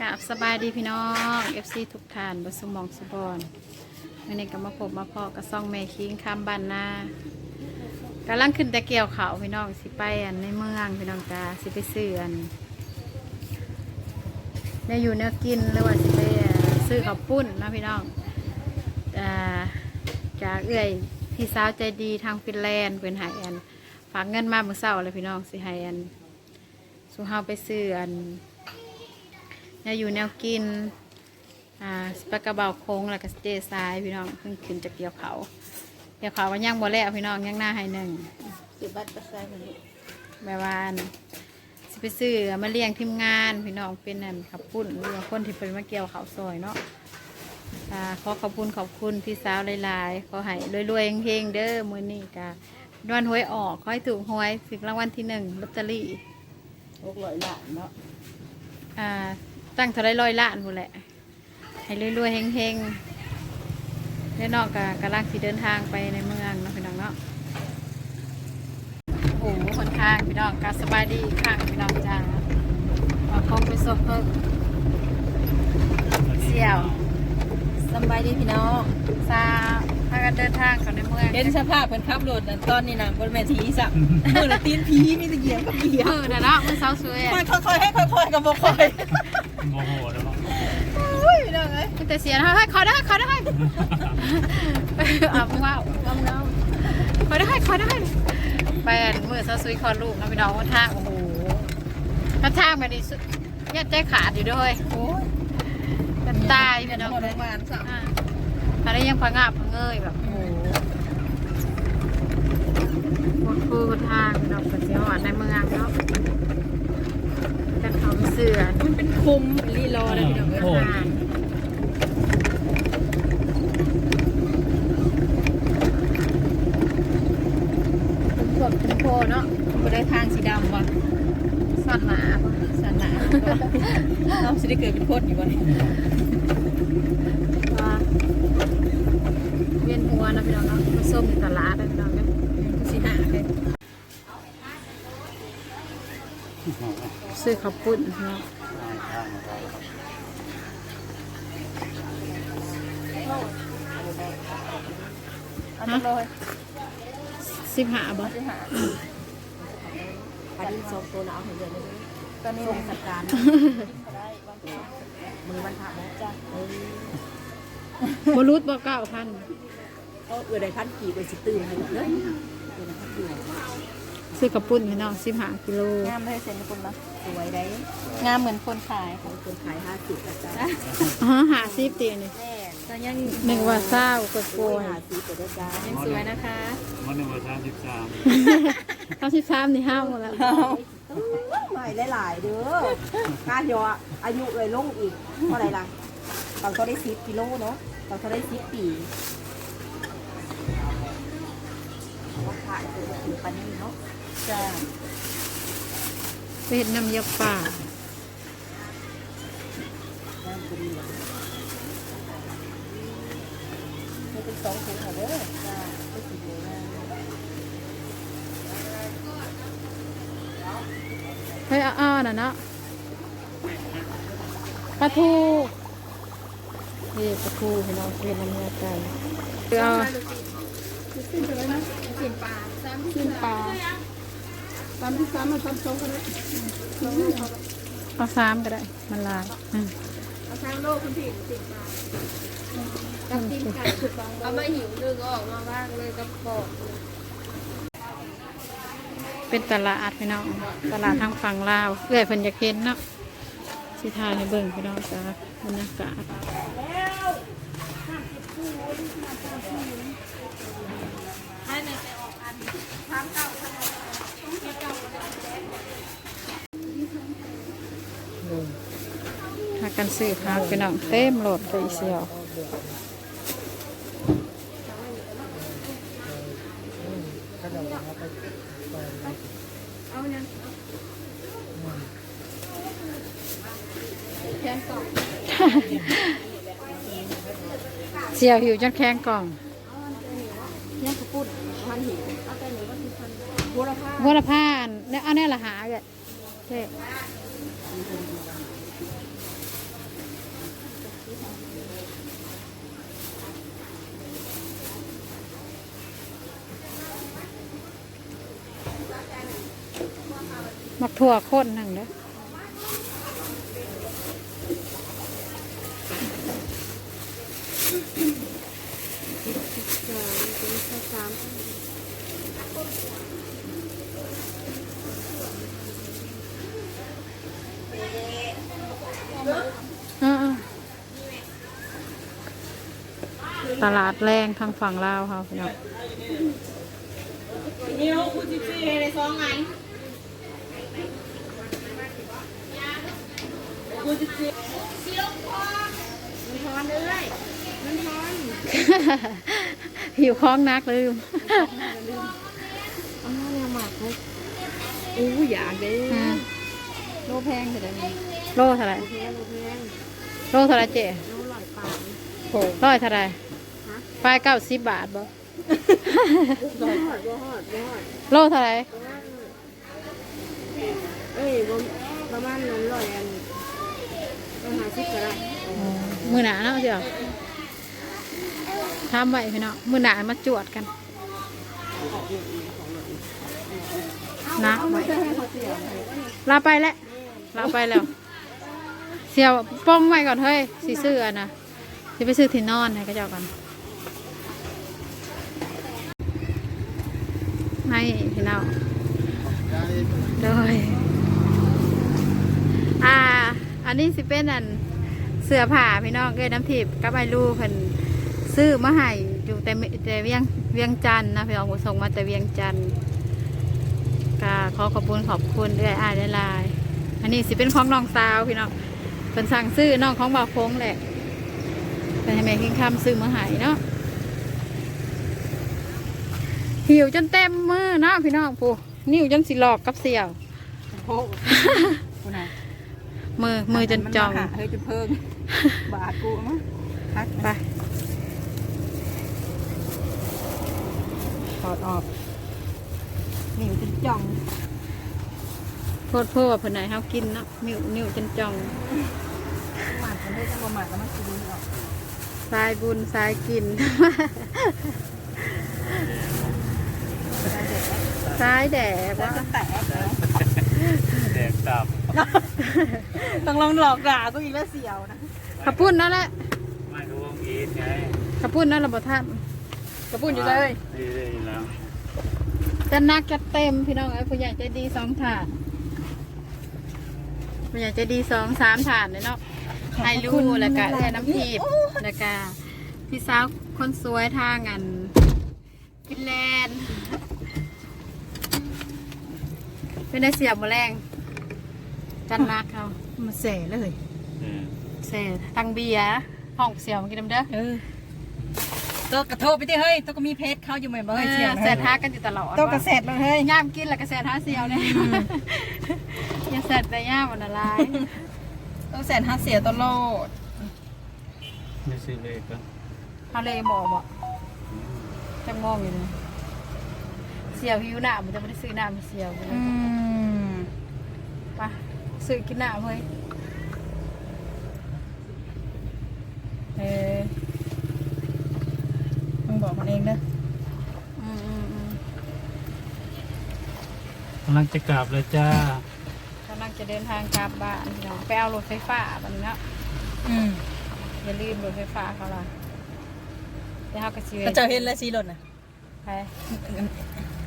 กับสบายดีพี่น้อง FC ทุกท่านบสมองสบอนวันนี้ก็มาพบมาพอกระซ่องแม่คิงข้ามบ้านนากำลังขึ้นแต่เกี่ยวเขาพี่น้องสิไปอันในเมืองพี่น้องจ้าสิไปซื้ออันได้อยู่เนื้อกินหรือว่าสิไปซื้อข้าวปุ้นนะพี่น้องจากเอื้อยพี่สาวใจดีทางฟินแลนด์เป็นใหายอันฝากเงินมาเมื่อเช้าเลยพี่น้องสิใหายอันสุเฮาไปซื้ออัน แนวอยู่แนวกิน อ่าสปากระเบาโค้งแล้วก็สเตย์ซ้ายพี่น้องเพิ่งขึ้นจากเกี่ยวเขาเกี่ยวเขาว่าย่างบ่แล้วพี่น้องย่างหน้าให้หนึ่งสิบัตรประชาชนแบบว่าอันสิไปซื้อมาเลี้ยงทีมงานพี่น้องเป็นนั่นขับปุ้นหรือว่าคนที่เป็นมาเกี่ยวเขาวซอยเนาะอ่าขอขอบคุณขอบคุณพี่สาวหลายๆ ขอให้รวยๆเฮงๆเด้อมื้อนี้กะดวนหวยออกขอให้ถูกหวยถึงรางวัลที่หนึ่งลอตเตอรี่หกร้อยล้านเนาะอ่า ตั้งเท่าไรร้อยล้านหมดแหละ ให้รวยๆเฮงๆแล้วนอกก็กำลังสิเดินทางไปในเมืองเนาะพี่น้องเนาะโอ้โหคนทางพี่น้องกาสบายดีอีกครั้งพี่น้องจ้ามาคงไปส่งเพิ่มเสี่ยวสำบายดีพี่น้องซาพากันเดินทางเข้าในเมืองเห็นสภาพเพิ่นขับรถนั่นตอนนี้นะบนแม่ทีสักเมื่อละตีนผีมีแต่เหยียบกับเหยียบเออเดี๋ยวเนาะมือเสาสวยค่อยค่อยๆให้ค่อยๆกับบ่ค่อย โมโหแล้วมั้งอุ้ยพี่น้องเอ้ยแต่เสียนะเฮ้ขอได้ขอได้อาบว้าวกำลังขอได้ขอได้แปดมือเสาสวยคอลูกนะพี่น้องว่าท่าโอ้โหถ้าท่างแบบนี้สุดยัดใจขาดอยู่ด้วยโอ้ยตายพี่น้องเลยอะไรยังพังอาบพังเงยแบบโอ้โหหมดคือคนทางพี่น้องเป็นเสียหอดในเมืองเนาะ เสือมันเป็นคุมรีรอนะพี่น้องเอ้ยโหดเป็นพวกเป็นโพเนาะบ่ได้ทางสีดำวะสัตว์หมาปะสันหนาเราสิได้เกิดเป็นคนอยู่บ่นี่ว่าเวียนหัวนะพี่น้องเนาะมาส้มอยู่ตลาดนะพี่น้องเนาะ สิหาเลย ซื้อข้าวปุ้นเนาะอันนั้นเลยสิบห้าบ่สิหาอันนี้สองตัวหนาวเห็นเดือนเลยตอนนี้ส่งสัปดาห์มือวันพระนะจ้าเออบรุษบ่เก้าพันก็เอือได้พันกี่ไปสิตื่นให้หมดเลยเอือได้พันกี่ ซื้อข้าวปุ้นพี่น้องสิบห้ากิโลงามเลยเซ็นคุณนะสวยได้งามเหมือนคนขายของคนขายห้าสิบนะจ๊ะอ๋อหาสิบตีนี่แม่แต่ยังหนึ่งว่าเศร้ากดโกโอ้ยยหาสิบไปได้จ้ายังสวยนะคะวันหนึ่งวันสามสิบสามเก้าสิบสามนี่ห้าหมดแล้วใหม่หลายๆเด้อการยออายุเลยลงอีกเท่าไหร่ล่ะตอนเขาได้สิบกิโลเนาะตอนเขาได้สิบปีว่าขายคือถึงปันนี้เนาะ จ้าเป็นน้ำยาป่านั่นคือดีนี่เป็นสองถุงเหรอเด้อจ้าไม่สิบเลยนะเฮ้ยอ้อน่ะเนาะปลาทูนี่ปลาทูพี่น้องเป็นน้ำยาไก่คือเอาสิ้นไปแล้วนะสิ้นปลาสามขึ้นปลาสามที่สามมาทำสองก็ได้เอาสามก็ได้ มันลายอืมเอาทางโลกคุณพี่สิ้นปลากับสิ้นไก่สุดฟองเอามาหิวนึงก็ออกมาว่างเลยกับปอกเป็นตลาดพี่น้องตลาดทางฝั่งลาวเอื้อยเพิ่นอยากเห็นเนาะสิทายให้เบิ่งพี่น้องจ้าบรรยากาศหากั พากันซื้อพักพี่น้องเต็มรถไปเสียวเสียวหิวจนแข้งกล่องเนี่ยเขาพูดพันหิวเอาแต่หนู โหระพานเนี่ยอันนี้ละหาแกเท่มักถั่วข้นหนึ่งเด้อ ตลาดแรงทางฝั่งลาวค่ะพี่น้องนิ้วคุณสิบสี่ในสองอันคุณสิบสี่มันทอนเลยมันทอนหิวคล้องนักลืมอ๋อเนี่ยหมักเลยอู้อยากเด้อืมโลแพงเท่าไหร่นี่โลเท่าไหร่แพงโลแพงโลเท่าไหร่เจ๊โลหลายปากโหร้อยเท่าไหร่ ปลายเก้าสิบบาทบ่บ่ฮอดบ่ฮอดบ่ฮอดโลเท่าไหร่เอ้ยบ่ประมาณนั้นร้อยอันต้องหาสิบก็ได้มือหนาเนาะเดี๋ยวทำไว้พี่น้องมือหนามาจวดกันนักไว้ลาไปแล้วลาไปแล้ว เสียวป้องไว้ก่อนเฮ้ยสีเสื้อนะจะไปซื้อที่นอนให้กระเจ้ากัน ให้พี่น้องโดยอ่า อันนี้สิเป็นอันเสื้อผ้าพี่น้องเอ้ยน้ำทิพย์กับไอลูเพิ่นซื้อมาให้อยู่แต่เมแต่เวียงเวียงจันทน์นะพี่น้องส่งมาแต่เวียงจันทน์ก็ขอขอบคุณขอบคุณเอ้ยอายหลายๆอันนี้สิเป็นของน้องสาวพี่น้องเพิ่นสั่งซื้อน้องของบ่าวโค้งแหละเป็นให้แม่คิงคำซื้อมาให้เนาะ หิวจนเต็มมือเนาะพี่น้องปูนิ้วจนสิหลอกกับเสี่ยวโอ้คุณน่ะมือมือจนจองมัมาหาเฮ้ยจะเพิ่งบาทกูมั้งพักไปถอดออกนิ้วจะจ่องโทษเพื่อว่าเพิ่นไหนเฮากินเนาะนิ้วนิ้วจนจองหวานกันด้วยจังบ่หมาดแล้วมันกินออกสายบุญสายกิน สายแดดแล้วว่าจะแตกแล้วแดกตับต้องลองหลอกด่ากูอีกแล้วเสียวนะขับปุ้นนั่นแหละไม่รู้ว่าอีทไงขับปุ้นนั่นระบบท่านกระปุ่นอยู่เลยดีเลยแล้วจะนักจะเต็มพี่น้องไอ้ผู้ใหญ่ใจดีสองถาดผู้ใหญ่ใจดีสองสามถาดเลยเนาะให้ลูกแล้วก็แค่น้ำพีบแล้วก็พี่สาวคนสวยทางอันฟินแลนด์ เป็นได้เสียบมาแรงจันนักเขามาเสเลยเออเสตังเบียร์ห้องเสียวมากินน้ำเด้อเออตัวกระโทษไปดิเฮ้ยตัวก็มีเพชรเข้าอยู่เหมือนบ่เอเฮ้ยเสียวอนะเสเฮ้ยท้ากันอยู่ตลอดตัวกระเสร็จแล้วเฮ้ยย่ามกินแล้วก็เสท้าเสียวเนี่ยอย่าเสร็จแต่ย่ามมันอะไรตัวแสนห้าเสียตลอดไม่ซื้อเลขก็เขาเลยบอกบอกจะมองอยู่เลยเสียวหิวหน้ามันจะไม่ได้ซื้อหน้ามันเสียวไปเลยอืมไป ซื้อกินหน้าเฮ้ยเออมึงบอกมันเองเด้ออืมอืมอืมกำลังจะกลับเลยจ้ากำลังจะเดินทางกลับบ้านพี่น้องไปเอารถไฟฟ้าบัดนเนาะอืมอย่าลืมรถไฟฟ้าเขาล่ะเดี๋ยวเขาก็ชีวพระเจ้าเห็นแล้วสีรถน่ะไป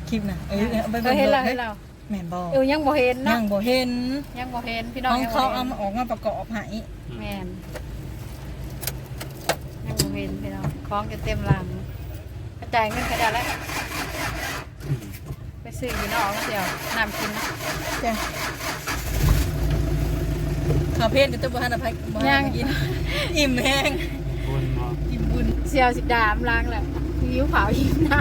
คลิปน่ะเออเอาไปเออเห็นแล้วเห็นแล้ว แม่นบอกเออยังบ่เห็นยัเนาะงบ่เห็นยังบ่เห็นพี่น้องน้องยังเขาบ่เอาเห็นมาออกมาประกอบให้แม่นยังบ่เห็นพี่น้องคล้องจะเต็มหลังกระจายเงินกระดาษแล้วอืมไปซื้ออยู่นอกเดียวน้ำกินนะจ้ะข้าวเพลนก็ต้องบ่ทันอภัยบ่ทันกินอิ่มแห้งบุญเนาะ อิ่มบุญเสียวสิดามล้างแหละยิ้วขาวยิ้มหน้า